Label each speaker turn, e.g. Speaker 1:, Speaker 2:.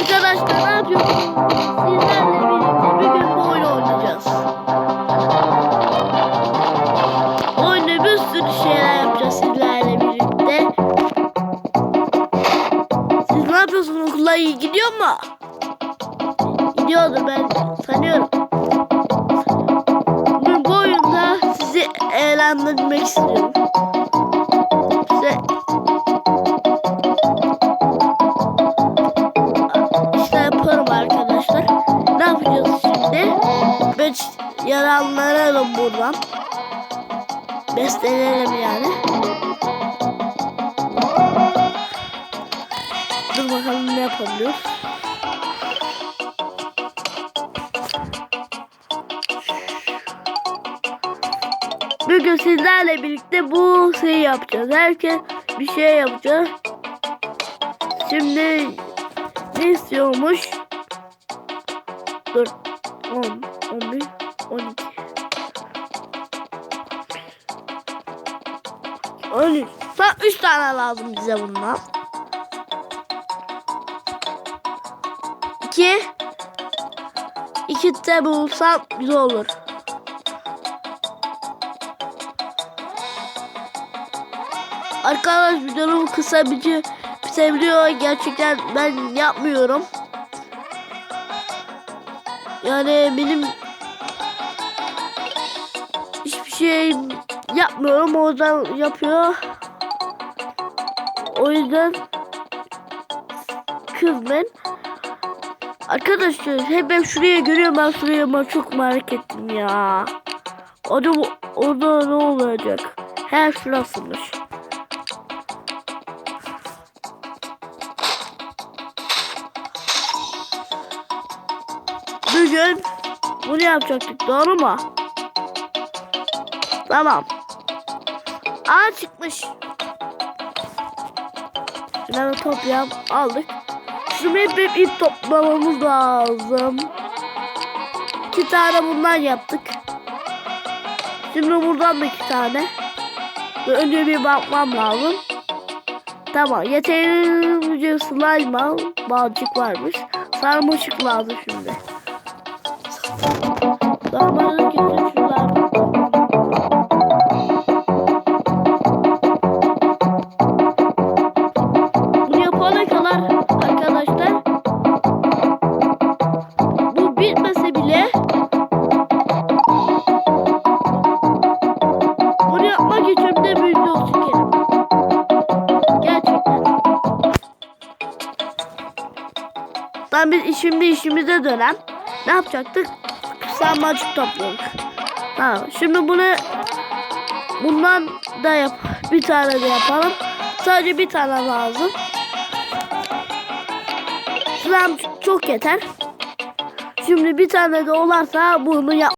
Speaker 1: Arkadaşlar ne yapıyorsunuz? Sizlerle birlikte bir gün bu oynayacağız. Oyunda bir sürü şeyler yapacağız sizlerle birlikte. Siz ne yapıyorsunuz? Okula iyi gidiyor mu? Gidiyordur ben sanıyorum. Bugün bu oyunda sizi eğlendirmek istiyorum. Beş yaranları buradan. Besteleyelim yani. Dur bakalım ne yapabiliyoruz. Bugün sizlerle birlikte bu şeyi yapacağız. Herkes bir şey yapacağız. Şimdi ne istiyormuş? Dur. 10, 11, 12. 13. Tam 3 tane lazım bize bundan. 2 2 de bulsam güzel olur. Arkadaş videomu kısa bir bitebiliyor. Gerçekten ben yapmıyorum. Yani benim hiçbir şey yapmıyorum. O yüzden yapıyor. O yüzden kızmayın. Arkadaşlar hep ben şuraya görüyorum ben şuraya ama çok merak ettim ya. O da orada ne olacak? Her şurasıymış. Bugün bunu yapacaktık doğru mu? Tamam. Aa çıkmış. Şunları toplayalım aldık. Şimdi hep, hep ip toplamamız lazım. İki tane bundan yaptık. Şimdi buradan da iki tane. Dur, Önce bir bakmam lazım. Tamam yeterince slime al. Balcık varmış. Sarmaşık lazım şimdi. Ben biz şimdi işimize dönem. Ne yapacaktık? Sarmacık topladık. Tamam. Şimdi bunu bundan da yap. Bir tane de yapalım. Sadece bir tane lazım. Sıram çok yeter. Şimdi bir tane de olarsa bunu yap.